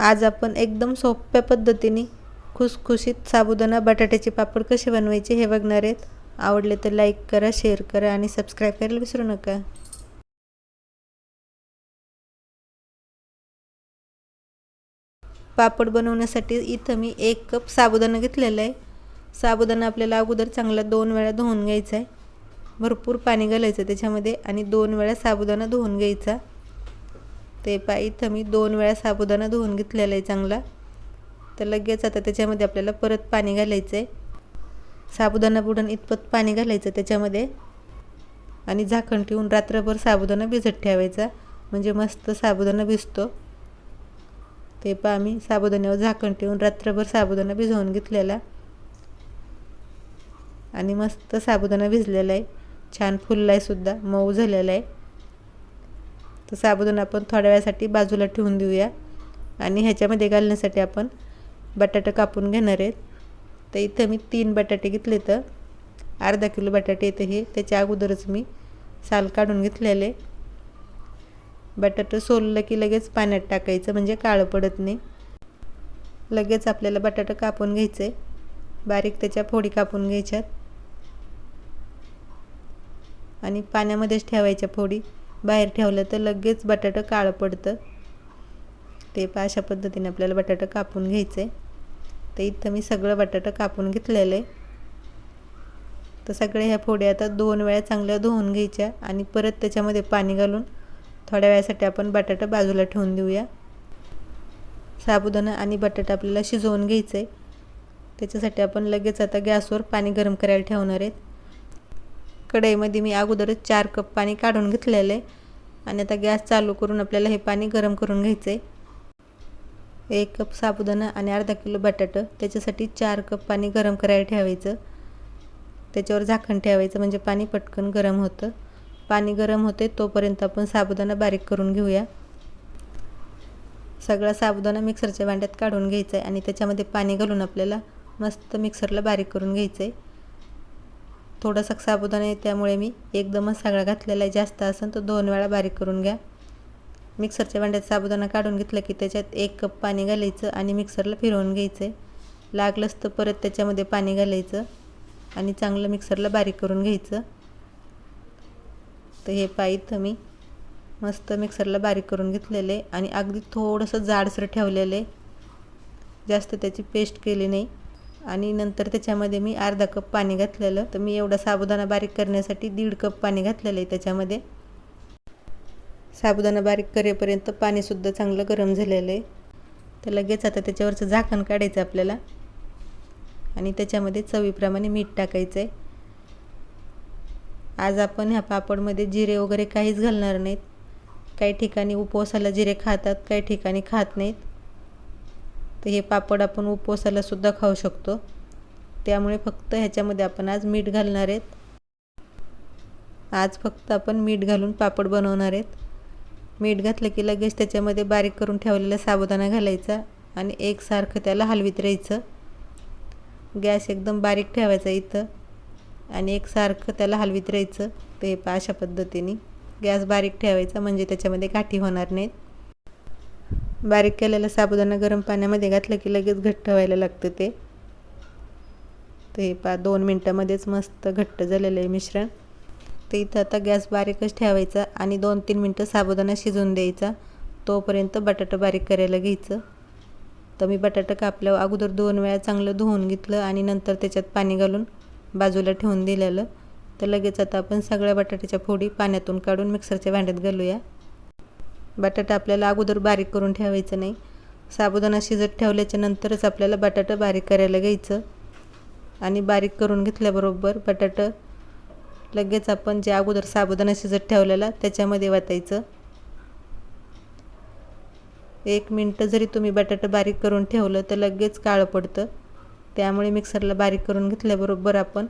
आज आपण एकदम सोप्या पद्धतीने खुसखुशीत साबुदाणा बटाट्याचे पापड कसे बनवायचे हे बघणार आहेत. आवडले तर लाईक करा शेअर करा आणि सबस्क्राईब करायला विसरू नका. पापड बनवण्यासाठी इथं मी एक कप साबुदाणा घेतलेला आहे. साबुदाणा आपल्याला अगोदर चांगला दोन वेळा धुवून घ्यायचा आहे. भरपूर पाणी घालायचं त्याच्यामध्ये आणि दोन वेळा साबुदाणा धुवून घ्यायचा. ते पा इथं मी दोन वेळा साबुदाणा धुवून घेतलेला आहे चांगला. तर लगेच आता त्याच्यामध्ये आपल्याला परत पाणी घालायचं आहे साबुदाणा बुडून इतपत पाणी घालायचं त्याच्यामध्ये. आणि झाकण ठेवून रात्रभर साबुदाणा भिजत ठेवायचा. म्हणजे मस्त साबुदाणा भिजतो. ते पा आम्ही साबुदाण्यावर झाकण ठेवून रात्रभर साबुदाणा भिजवून घेतलेला. आणि मस्त साबुदाणा भिजलेला आहे. छान फुलला आहे सुद्धा. मऊ झालेला आहे. तर साबुदाणा आपण थोड्या वेळासाठी बाजूला ठेवून देऊया. आणि ह्याच्यामध्ये घालण्यासाठी आपण बटाटे कापून घेणार आहेत. तर इथं मी तीन बटाटे घेतले तर अर्धा किलो बटाटे येते हे. त्याच्या अगोदरच मी साल काढून घेतलेले. बटाटं सोललं की लगेच पाण्यात टाकायचं म्हणजे काळं पडत नाही. लगेच आपल्याला बटाटं कापून घ्यायचं. आहे बारीक त्याच्या फोडी कापून घ्यायच्यात. आणि पाण्यामध्येच ठेवायच्या फोडी. बाहेर ठेवलं तर लगेच बटाटं काळं पडतं. ते पा अशा पद्धतीने आपल्याला बटाटं कापून घ्यायचं आहे तर इथं मी सगळं बटाटं कापून घेतलेलं आहे. तर सगळे ह्या फोड्या आता दोन वेळा चांगल्या धुवून घ्यायच्या आणि परत त्याच्यामध्ये पाणी घालून थोड्या वेळासाठी आपण बटाटा बाजूला ठेवून देऊया. साबुदाणा आणि बटाटा आपल्याला शिजवून घ्यायचं आहे त्याच्यासाठी आपण लगेच आता गॅसवर पाणी गरम करायला ठेवणार आहेत. कढईमध्ये मी अगोदरच चार कप पाणी काढून घेतलेलं आहे. आणि आता गॅस चालू करून आपल्याला हे पाणी गरम करून घ्यायचं आहे एक कप साबुदाणा आणि अर्धा किलो बटाटं त्याच्यासाठी चार कप पाणी गरम करायला ठेवायचं. त्याच्यावर झाकण ठेवायचं म्हणजे पाणी पटकन गरम होतं. पाणी गरम होते तोपर्यंत आपण साबुदाणा बारीक करून घेऊया. सगळा साबुदाणा मिक्सरच्या भांड्यात काढून घ्यायचा आहे आणि त्याच्यामध्ये पाणी घालून आपल्याला मस्त मिक्सरला बारीक करून घ्यायचं आहे थोडासा साबुदाणा आहे त्यामुळे मी एकदमच सगळा घातलेला आहे. जास्त असेल तर दोन वेळा बारीक करून घ्या. मिक्सरच्या भांड्यात साबुदाणा काढून घेतलं की त्याच्यात एक कप पाणी घालायचं आणि मिक्सरला फिरवून घ्यायचं. आहे लागलंच तर परत त्याच्यामध्ये पाणी घालायचं आणि चांगलं मिक्सरला बारीक करून घ्यायचं. तर हे पाईत मी मस्त मिक्सरला बारीक करून घेतलेलं आहे आणि अगदी थोडंसं जाडसर ठेवलेलं आहे. जास्त त्याची पेस्ट केली नाही. आणि नंतर त्याच्यामध्ये मी अर्धा कप पाणी घातलेलं. तर मी एवढा साबुदाणा बारीक करण्यासाठी दीड कप पाणी घातलेलं आहे त्याच्यामध्ये. साबुदाणा बारीक करेपर्यंत पाणीसुद्धा चांगलं गरम झालेलं आहे. तर लगेच आता त्याच्यावरचं झाकण काढायचं आपल्याला. आणि त्याच्यामध्ये चवीप्रमाणे मीठ टाकायचं आहे आज आपण ह्या पापडमध्ये जिरे वगैरे काहीच घालणार नाहीत. काही ठिकाणी उपवासाला जिरे खातात काही ठिकाणी खात नाहीत. तर हे पापड आपण उपवासाला सुद्धा खाऊ शकतो. त्यामुळे फक्त ह्याच्यामध्ये आपण आज मीठ घालणार आहेत. आज फक्त आपण मीठ घालून पापड बनवणार आहेत. मीठ घातलं की लगेच त्याच्यामध्ये बारीक करून ठेवलेला साबुदाणा घालायचा आणि एकसारखं त्याला हलवीत राहायचं. गॅस एकदम बारीक ठेवायचा इथं आणि एकसारखं त्याला हलवीत राहायचं. ते पा अशा पद्धतीने गॅस बारीक ठेवायचा म्हणजे त्याच्यामध्ये गाठी होणार नाहीत. बारीक केलेला साबुदाणा गरम पाण्यामध्ये घातलं की लगेच घट्ट व्हायला लागतं ते. ते पा दोन मिनटामध्येच मस्त घट्ट झालेलं आहे मिश्रण. ते इथं आता गॅस बारीकच ठेवायचा आणि दोन तीन मिनटं साबुदाणा शिजवून द्यायचा. तोपर्यंत बटाटा बारीक करायला घ्यायचं. तर मी बटाटा कापल्यावर अगोदर दोन वेळा चांगलं धुवून घेतलं आणि नंतर त्याच्यात पाणी घालून बाजूला ठेवून दिलेलं. तर लगेच आता आपण सगळ्या बटाट्याच्या फोडी पाण्यातून काढून मिक्सरच्या भांड्यात घालूया. बटाटा आपल्याला अगोदर बारीक करून ठेवायचं नाही. साबुदाणा शिजत ठेवल्याच्या नंतरच आपल्याला बटाटा बारीक करायला घ्यायचं. आणि बारीक करून घेतल्याबरोबर बटाटं लगेच आपण जे अगोदर साबुदाणा शिजत ठेवलेला त्याच्यामध्ये वाटायचं एक मिनटं जरी तुम्ही बटाटा बारीक करून ठेवलं तर लगेच काळं पडतं. त्यामुळे मिक्सरला बारीक करून घेतल्याबरोबर आपण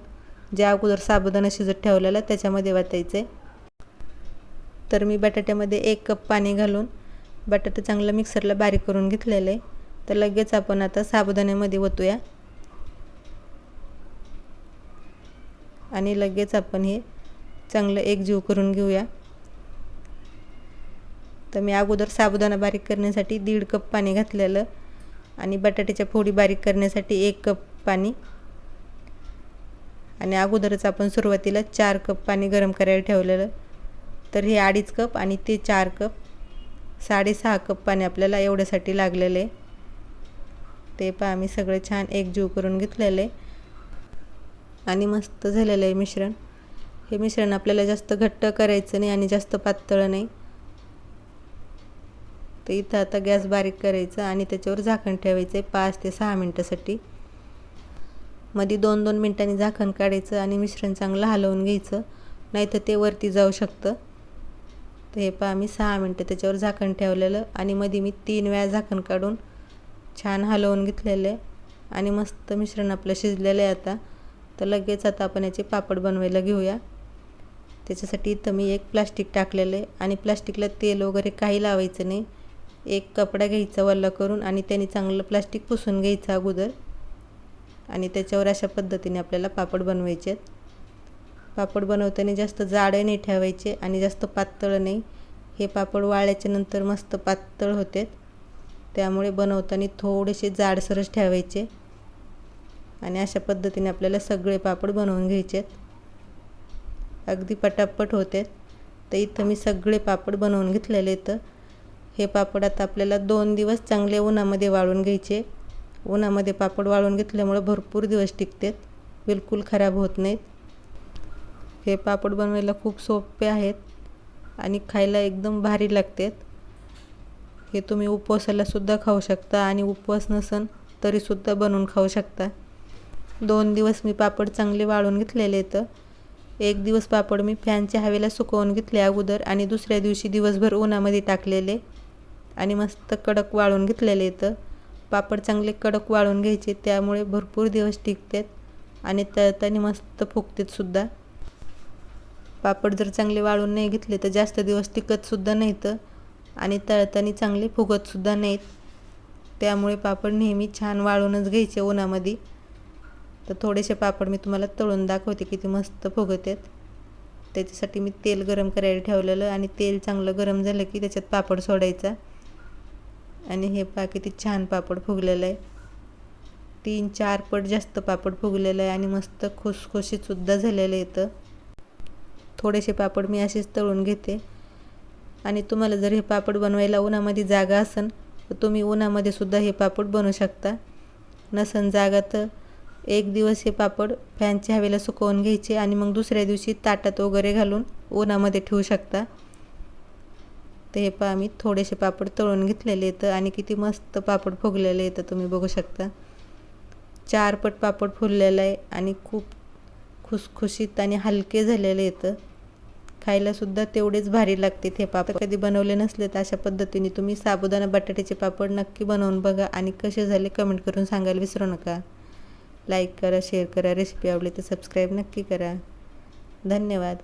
ज्या अगोदर साबुदाणा शिजत ठेवलेला त्याच्यामध्ये वाटायचं आहे तर मी बटाट्यामध्ये एक कप पाणी घालून बटाटा चांगलं मिक्सरला बारीक करून घेतलेलं आहे. तर लगेच आपण आता साबुदाण्यामध्ये ओतूया आणि लगेच आपण हे चांगलं एकजीव करून घेऊया. तर मी अगोदर साबुदाणा बारीक करण्यासाठी दीड कप पाणी घातलेलं आणि बटाट्याच्या फोडी बारीक करण्यासाठी एक कप पाणी. आणि अगोदरच आपण सुरुवातीला चार कप पाणी गरम करायला ठेवलेलं. तर हे अडीच कप आणि ते चार कप साडेसहा कप पाणी आपल्याला एवढ्यासाठी लागलेलं. आहे ते पहा आम्ही सगळं छान एकजीव करून घेतलेलं. आहे आणि मस्त झालेलं आहे मिश्रण. हे मिश्रण आपल्याला जास्त घट्ट करायचं नाही आणि जास्त पातळ नाही. तर इथं आता गॅस बारीक करायचं आणि त्याच्यावर झाकण ठेवायचं आहे पाच ते सहा मिनटासाठी. मध्ये दोन दोन मिनटांनी झाकण काढायचं आणि मिश्रण चांगलं हलवून घ्यायचं. नाही तर ते वरती जाऊ शकतं. तर हे पहा मी सहा मिनटं त्याच्यावर झाकण ठेवलेलं आणि मध्ये मी तीन वेळा झाकण काढून छान हलवून घेतलेलं आहे. आणि मस्त मिश्रण आपलं शिजलेलं आहे आता. तर लगेच आता आपण याचे पापड बनवायला घेऊया. त्याच्यासाठी इथं मी एक प्लास्टिक टाकलेलं आहे. आणि प्लास्टिकला तेल वगैरे काही लावायचं नाही. एक कपडा घ्यायचा वल्ला करून आणि त्याने चांगलं प्लास्टिक पुसून घ्यायचं अगोदर. आणि त्याच्यावर अशा पद्धतीने आपल्याला पापड बनवायचे आहेत. पापड बनवताना जास्त जाडे नाही ठेवायचे आणि जास्त पातळ नाही. हे पापड वाळल्याच्या नंतर मस्त पातळ होते त्यामुळे बनवताना थोडेसे जाडसरच ठेवायचे. आणि अशा पद्धतीने आपल्याला सगळे पापड बनवून घ्यायचे आहेत अगदी पटापट होते तर इथं मी सगळे पापड बनवून घेतलेले तर हे पापड आता आपल्याला दोन दिवस चांगले उन्हामध्ये वाळून घ्यायचे. उन्हामध्ये पापड वाळून घेतल्यामुळं भरपूर दिवस टिकतात. बिलकुल खराब होत नाहीत. हे पापड बनवायला खूप सोपे आहेत आणि खायला एकदम भारी लागतात. हे तुम्ही उपवासालासुद्धा खाऊ शकता आणि उपवास नसन तरीसुद्धा बनवून खाऊ शकता. दोन दिवस मी पापड चांगले वाळून घेतलेले तर एक दिवस पापड मी फॅनच्या हवेला सुकवून घेतले अगोदर आणि दुसऱ्या दिवशी दिवसभर उन्हामध्ये टाकलेले आणि मस्त कडक वाळून घेतलेले तर पापड चांगले कडक वाळून घ्यायचे त्यामुळे भरपूर दिवस टिकतात आणि तळताना मस्त फुगतात सुद्धा. पापड जर चांगले वाळून नाही घेतले तर जास्त दिवस टिकतसुद्धा नाहीत आणि तळताना चांगले फुगतसुद्धा नाहीत. त्यामुळे पापड नेहमी छान वाळूनच घ्यायचे उन्हामध्ये. तर थोडेसे पापड मी तुम्हाला तळून दाखवते किती मस्त फुगत आहेत त्याच्यासाठी मी तेल गरम करायला ठेवलेलं आणि तेल चांगलं गरम झालं की त्याच्यात पापड सोडायचा. आणि हे पा किती छान पापड फुगलेलं आहे. तीन चार पट जास्त पापड फुगलेलं आहे आणि मस्त खुसखुशीतसुद्धा झालेलं येतं थोडेसे पापड मी असेच तळून घेते. आणि तुम्हाला जर हे पापड बनवायला उन्हामध्ये जागा असेल तर तुम्ही उन्हामध्ये सुद्धा हे पापड बनवू शकता. नसन जागा तर एक दिवस हे पापड फॅनच्या हवेला सुकवून घ्यायचे आणि मग दुसऱ्या दिवशी ताटात वगैरे घालून उन्हामध्ये ठेवू शकता. तर हे पा मी थोडेसे पापड तळून घेतलेले येतं आणि किती मस्त पापड फुगलेले येतं तुम्ही बघू शकता. चार पट पापड फुललेलं आहे आणि खूप खुसखुशीत आणि हलके झालेले येतं खायलासुद्धा तेवढेच भारी लागते हे पापड. कधी बनवले नसले तर अशा पद्धतीने तुम्ही साबुदाणा बटाट्याचे पापड नक्की बनवून बघा आणि कसे झाले कमेंट करून सांगायला विसरू नका. लाईक करा शेअर करा. रेसिपी आवडली तर सबस्क्राईब नक्की करा. धन्यवाद.